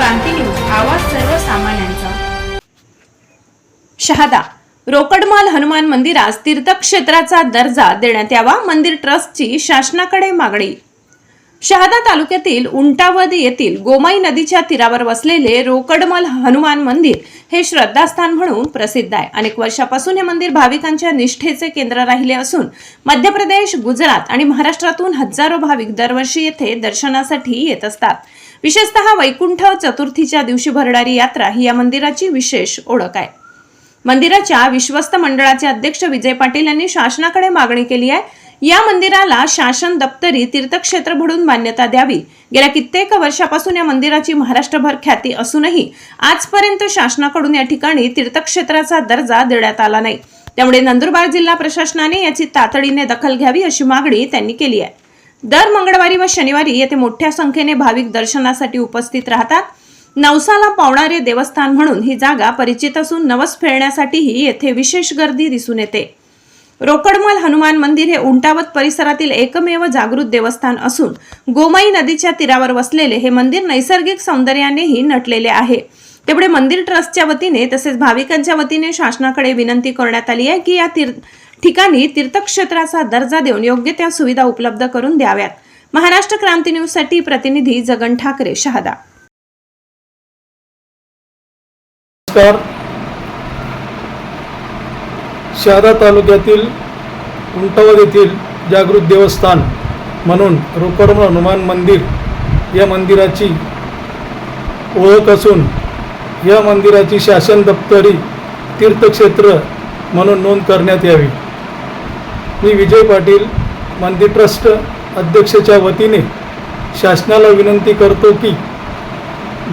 क्रांती news आवाज सर्वसामान्यांचा. शहादा रोकडमाल हनुमान मंदिरास तीर्थक्षेत्राचा दर्जा देण्यात यावा मंदिर ट्रस्टची शासनाकडे मागणी. शहादा तालुक्यातील उंटावद येथील गोमाई नदीच्या तीरावर वसलेले रोकडमल हनुमान मंदिर हे श्रद्धास्थान म्हणून प्रसिद्ध आहे. अनेक वर्षापासून हे मंदिर भाविकांच्या निष्ठेचे केंद्र राहिले असून मध्य प्रदेश गुजरात आणि महाराष्ट्रातून हजारो भाविक दरवर्षी येथे दर्शनासाठी येत असतात. विशेषतः वैकुंठ चतुर्थीच्या दिवशी भरणारी यात्रा ही या मंदिराची विशेष ओळख आहे. मंदिराच्या विश्वस्त मंडळाचे अध्यक्ष विजय पाटील यांनी शासनाकडे मागणी केली आहे. या मंदिराला शासन दप्तरी तीर्थक्षेत्र म्हणून मान्यता द्यावी. गेल्या कित्येक वर्षापासून या मंदिराची महाराष्ट्रभर ख्याती असूनही आजपर्यंत शासनाकडून या ठिकाणी तीर्थक्षेत्राचा दर्जा देण्यात आला नाही. त्यामुळे नंदुरबार जिल्हा प्रशासनाने याची तातडीने दखल घ्यावी अशी मागणी त्यांनी केली आहे. दर मंगळवारी व शनिवारी येथे मोठ्या संख्येने भाविक दर्शनासाठी उपस्थित राहतात. नवसाला पावणारे देवस्थान म्हणून ही जागा परिचित असून नवस फिरण्यासाठीही येथे विशेष गर्दी दिसून येते. रोकडमल हनुमान मंदिर हे उंटावत परिसरातील एकमेव जागृत देवस्थान असून गोमाई नदीच्या तीरावर वसलेले हे मंदिर नैसर्गिक सौंदर्यानेही नटलेले आहे. त्यामुळे मंदिर ट्रस्टच्या वतीने तसेच भाविकांच्या वतीने शासनाकडे विनंती करण्यात आली आहे की या तीर्थ ठिकाणी तीर्थक्षेत्राचा दर्जा देऊन योग्य त्या सुविधा उपलब्ध करून द्याव्यात. महाराष्ट्र क्रांती न्यूजसाठी प्रतिनिधी जगन ठाकरे शहादा. नमस्कार. शहादा तालुक्यातील उंटवद येथील जागृत देवस्थान म्हणून रोकडम हनुमान मंदिर या मंदिराची ओळख असून या मंदिराची शासन दप्तरी तीर्थक्षेत्र म्हणून नोंद करण्यात यावी. मी विजय पाटील मंदिर ट्रस्ट अध्यक्षाच्या वतीने शासनाला विनंती करतो की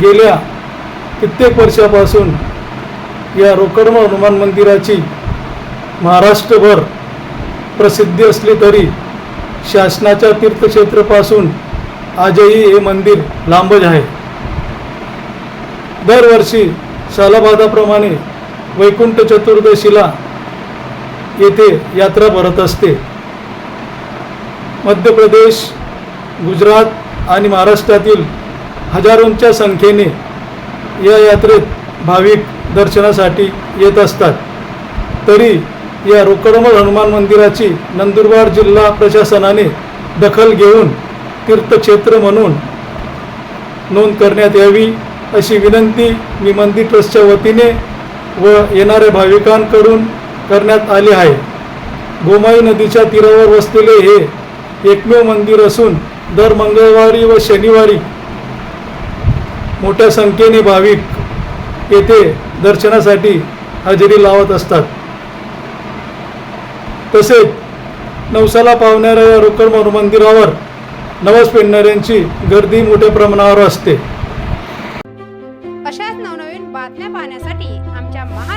गेल्या कित्येक वर्षापासून या रोकडम हनुमान मंदिराची महाराष्ट्रभर प्रसिद्धी असली तरी शासनाच्या तीर्थक्षेत्रापासून आजही हे मंदिर लांबच आहे. दरवर्षी सालाबादाप्रमाणे वैकुंठ चतुर्दशीला येथे यात्रा भरत असते. मध्य प्रदेश गुजरात आणि महाराष्ट्रातील हजारोंच्या संख्येने या यात्रेत भाविक दर्शनासाठी येत असतात. तरी या रोकडमल हनुमान मंदिराची नंदुरबार जिल्हा प्रशासनाने दखल घेऊन तीर्थक्षेत्र म्हणून नोंद करण्यात यावी अशी विनंती मी मंदिर ट्रस्टच्या वतीने व येणाऱ्या भाविकांकडून करण्यात आले आहे. गोमाई नदीच्या तीरावर वसलेले हे एकमेव मंदिर असून दर मंगळवारी व शनिवारी मोठ्या संख्येने भाविक येथे दर्शनासाठी हजेरी लावत असतात. तसेच नवसाला पावणाऱ्या या रोकड मंदिरावर नवस पेडणाऱ्यांची गर्दी मोठ्या प्रमाणावर असते. अशाच नवनवीन बातम्या पाहण्यासाठी आमच्या महा